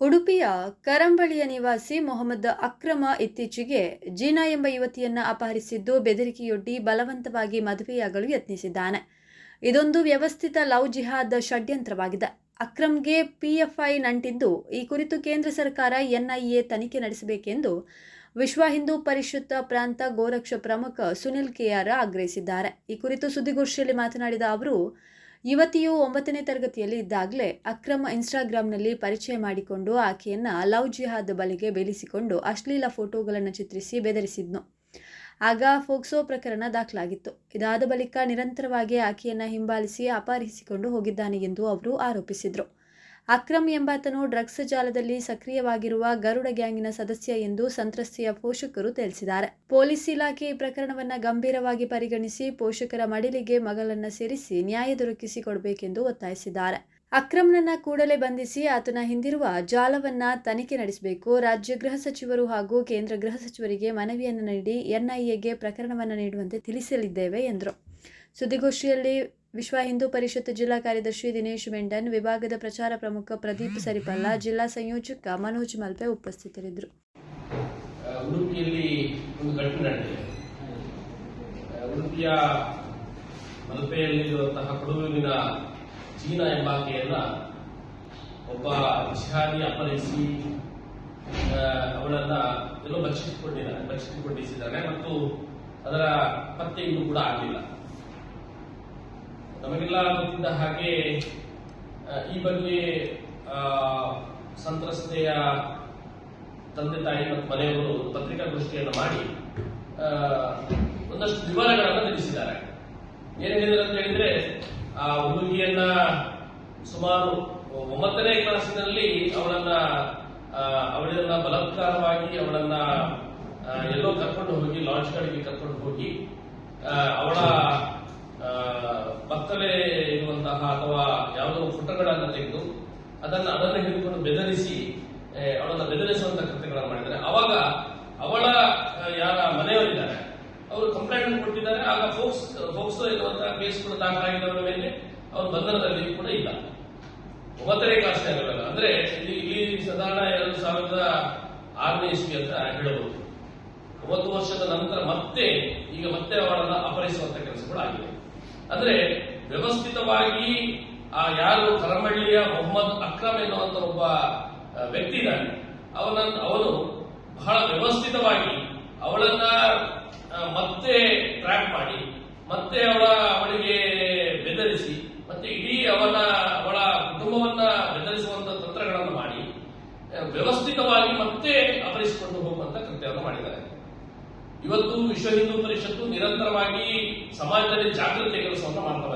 ಉಡುಪಿಯ ಕರಂಬಳಿಯ ನಿವಾಸಿ ಮೊಹಮ್ಮದ್ ಅಕ್ರಮ ಇತ್ತೀಚೆಗೆ ಜೀನಾ ಎಂಬ ಯುವತಿಯನ್ನು ಅಪಹರಿಸಿದ್ದು ಬೆದರಿಕೆಯೊಡ್ಡಿ ಬಲವಂತವಾಗಿ ಮದುವೆಯಾಗಲು ಯತ್ನಿಸಿದ್ದಾನೆ. ಇದೊಂದು ವ್ಯವಸ್ಥಿತ ಲವ್ ಜಿಹಾದ್ ಷಡ್ಯಂತ್ರವಾಗಿದೆ. ಅಕ್ರಮ್ಗೆ ಪಿಎಫ್ಐ ನಂಟಿದ್ದು ಈ ಕುರಿತು ಕೇಂದ್ರ ಸರ್ಕಾರ ಎನ್ಐಎ ತನಿಖೆ ನಡೆಸಬೇಕೆಂದು ವಿಶ್ವ ಹಿಂದೂ ಪರಿಷತ್ ಪ್ರಾಂತ ಗೋರಕ್ಷ ಪ್ರಮುಖ ಸುನಿಲ್ ಕೆಆರ್ ಆಗ್ರಹಿಸಿದ್ದಾರೆ. ಈ ಕುರಿತು ಸುದ್ದಿಗೋಷ್ಠಿಯಲ್ಲಿ ಮಾತನಾಡಿದ ಅವರು ಯುವತಿಯು ಒಂಬತ್ತನೇ ತರಗತಿಯಲ್ಲಿ ಇದ್ದಾಗಲೇ ಅಕ್ರಮ ಇನ್ಸ್ಟಾಗ್ರಾಂನಲ್ಲಿ ಪರಿಚಯ ಮಾಡಿಕೊಂಡು ಆಕೆಯನ್ನು ಲವ್ ಜಿಹಾದ್ ಬಳಿಗೆ ಬೇಲಿಸಿಕೊಂಡು ಅಶ್ಲೀಲ ಫೋಟೋಗಳನ್ನು ಚಿತ್ರಿಸಿ ಬೆದರಿಸಿದ್ನು. ಆಗ ಫೋಕ್ಸೋ ಪ್ರಕರಣ ದಾಖಲಾಗಿತ್ತು. ಇದಾದ ಬಳಿಕ ನಿರಂತರವಾಗಿ ಆಕೆಯನ್ನು ಹಿಂಬಾಲಿಸಿ ಅಪಹರಿಸಿಕೊಂಡು ಹೋಗಿದ್ದಾನೆ ಎಂದು ಅವರು ಆರೋಪಿಸಿದರು. ಅಕ್ರಮ್ ಎಂಬಾತನು ಡ್ರಗ್ಸ್ ಜಾಲದಲ್ಲಿ ಸಕ್ರಿಯವಾಗಿರುವ ಗರುಡ ಗ್ಯಾಂಗಿನ ಸದಸ್ಯ ಎಂದು ಸಂತ್ರಸ್ತೆಯ ಪೋಷಕರು ತಿಳಿಸಿದ್ದಾರೆ. ಪೊಲೀಸ್ ಇಲಾಖೆ ಈ ಪ್ರಕರಣವನ್ನು ಗಂಭೀರವಾಗಿ ಪರಿಗಣಿಸಿ ಪೋಷಕರ ಮಡಿಲಿಗೆ ಮಗಳನ್ನು ಸೇರಿಸಿ ನ್ಯಾಯ ದೊರಕಿಸಿಕೊಡಬೇಕೆಂದು ಒತ್ತಾಯಿಸಿದ್ದಾರೆ. ಅಕ್ರಮ್ನನ್ನ ಕೂಡಲೇ ಬಂಧಿಸಿ ಆತನ ಹಿಂದಿರುವ ಜಾಲವನ್ನ ತನಿಖೆ ನಡೆಸಬೇಕು. ರಾಜ್ಯ ಗೃಹ ಸಚಿವರು ಹಾಗೂ ಕೇಂದ್ರ ಗೃಹ ಸಚಿವರಿಗೆ ಮನವಿಯನ್ನು ನೀಡಿ ಎನ್ಐಎಗೆ ಪ್ರಕರಣವನ್ನು ನೀಡುವಂತೆ ತಿಳಿಸಲಿದ್ದೇವೆ ಎಂದರು. ಸುದ್ದಿಗೋಷ್ಠಿಯಲ್ಲಿ ವಿಶ್ವ ಹಿಂದೂ ಪರಿಷತ್ ಜಿಲ್ಲಾ ಕಾರ್ಯದರ್ಶಿ ದಿನೇಶ್ ಮೆಂಡನ್ ವಿಭಾಗದ ಪ್ರಚಾರ ಪ್ರಮುಖ ಪ್ರದೀಪ್ ಸರಿಪಲ್ಲ, ಜಿಲ್ಲಾ ಸಂಯೋಜಕ ಮನೋಜ್ ಮಲ್ಪೆ ಉಪಸ್ಥಿತರಿದ್ದರು. ಉಡುಪಿಯಲ್ಲಿ ಒಂದು ಘಟನೆ ನಡೆದಿದೆ. ಉಡುಪಿಯ ಮಲ್ಪೆಯಲ್ಲಿರುವಂತಹ ಕೊಡಲೂರಿನ ಚೀನಾ ಎಂಬಾಕೆಯನ್ನ ಒಬ್ಬ ಜಿಹಾದಿ ಅಪಹರಿಸಿ ಅವಳನ್ನ ಎಲ್ಲೋ ಬಚ್ಚಿಟ್ಟುಕೊಂಡಿದ್ದಾನೆ ಬಚ್ಚಿಟ್ಟುಕೊಂಡಿಸಿದ್ದಾನೆ ಮತ್ತು ಅದರ ಪತ್ತೆ ಇನ್ನೂ ಕೂಡ ಆಗಲಿಲ್ಲ ನಮಗೆಲ್ಲ ಗೊತ್ತಿದ್ದ ಹಾಗೆ ಈ ಬಗ್ಗೆ ಸಂತ್ರಸ್ತೆಯ ತಂದೆ ತಾಯಿ ಮತ್ತು ಮನೆಯವರು ಪತ್ರಿಕಾಗೋಷ್ಠಿಯನ್ನು ಮಾಡಿ ಒಂದಷ್ಟು ವಿವರಗಳನ್ನು ತಿಳಿಸಿದ್ದಾರೆ. ಏನ್ ಹೇಳಿದ್ರು ಅಂತ ಹೇಳಿದ್ರೆ, ಆ ಹುಡುಗಿಯನ್ನ ಸುಮಾರು ಒಂಬತ್ತನೇ ಕ್ಲಾಸಿನಲ್ಲಿ ಅವಳನ್ನ ಅವಳನ್ನ ಬಲಾತ್ಕಾರವಾಗಿ ಅವಳನ್ನ ಎಲ್ಲೋ ಕರ್ಕೊಂಡು ಹೋಗಿ, ಲಾಂಚ್ ಕಡೆಗೆ ಕರ್ಕೊಂಡು ಹೋಗಿ ಅವಳ ಪಕ್ಕದಲ್ಲೇ ಇರುವಂತಹ ಅಥವಾ ಯಾವುದೋ ಪುಟಗಳನ್ನ ತೆಗೆದು ಅದನ್ನ ಅದನ್ನ ಹಿಡಿದುಕೊಂಡು ಬೆದರಿಸಿ ಅವಳನ್ನು ಅವಳನ್ನ ಬೆದರಿಸುವಂತ ಕೃತ್ಯಗಳನ್ನು ಮಾಡಿದ್ದಾರೆ. ಅವಾಗ ಅವಳ ಯಾರ ಮನೆಯವರಿದ್ದಾರೆ, ಅವರು ಕಂಪ್ಲೇಂಟ್ ಕೊಟ್ಟಿದ್ದಾರೆ. ಆಗ ಫೋಕ್ಸ್ ಫೋಕ್ಸೋ ಕೇಸ್ ಕೂಡ ದಾಖಲಾಗಿದ್ದವರ ಮೇಲೆ ಅವರು ಬಂಧನದಲ್ಲಿ ಕೂಡ ಇಲ್ಲ. ಒಂಬತ್ತನೇ ಕ್ಲಾಸ್ ಆಗಿರಲ್ಲ ಅಂದ್ರೆ ಇಲ್ಲಿ ಇಲ್ಲಿ ಸಾಧಾರಣ ಎರಡು ಸಾವಿರದ ಆರನೇ ಇಸ್ವಿ ಅಂತ ಹೇಳಬಹುದು. ಒಂಬತ್ತು ವರ್ಷದ ನಂತರ ಮತ್ತೆ ಈಗ ಮತ್ತೆ ಅವಳನ್ನು ಅಪಹರಿಸುವಂತ ಕೆಲಸಗಳು ಆಗಿದೆ. ಅಂದ್ರೆ ವ್ಯವಸ್ಥಿತವಾಗಿ ಆ ಯಾರು ಕರಮಳ್ಳಿಯ ಮೊಹಮ್ಮದ್ ಅಕ್ರಮ್ ಎನ್ನುವಂತ ಒಬ್ಬ ವ್ಯಕ್ತಿ ಇದ್ದಾನೆ. ಅವನ ಅವನು ಬಹಳ ವ್ಯವಸ್ಥಿತವಾಗಿ ಅವಳನ್ನ ಮತ್ತೆ ಟ್ರ್ಯಾಪ್ ಮಾಡಿ, ಮತ್ತೆ ಅವಳ ಅವಳಿಗೆ ಬೆದರಿಸಿ, ಮತ್ತೆ ಇಡೀ ಅವನ, ಅವಳ ಕುಟುಂಬವನ್ನ ಬೆದರಿಸುವಂತ ತಂತ್ರಗಳನ್ನು ಮಾಡಿ, ವ್ಯವಸ್ಥಿತವಾಗಿ ಮತ್ತೆ ಅಪಹರಿಸಿಕೊಂಡು ಹೋಗುವಂತ ಕೃತ್ಯವನ್ನು ಮಾಡಿದ್ದಾರೆ ಇವತ್ತು ವಿಶ್ವ ಹಿಂದೂ ಪರಿಷತ್ತು ನಿರಂತರವಾಗಿ ಸಮಾಜದಲ್ಲಿ ಜಾಗೃತಿ ಕೆಲಸವನ್ನು ಮಾಡ್ತಾ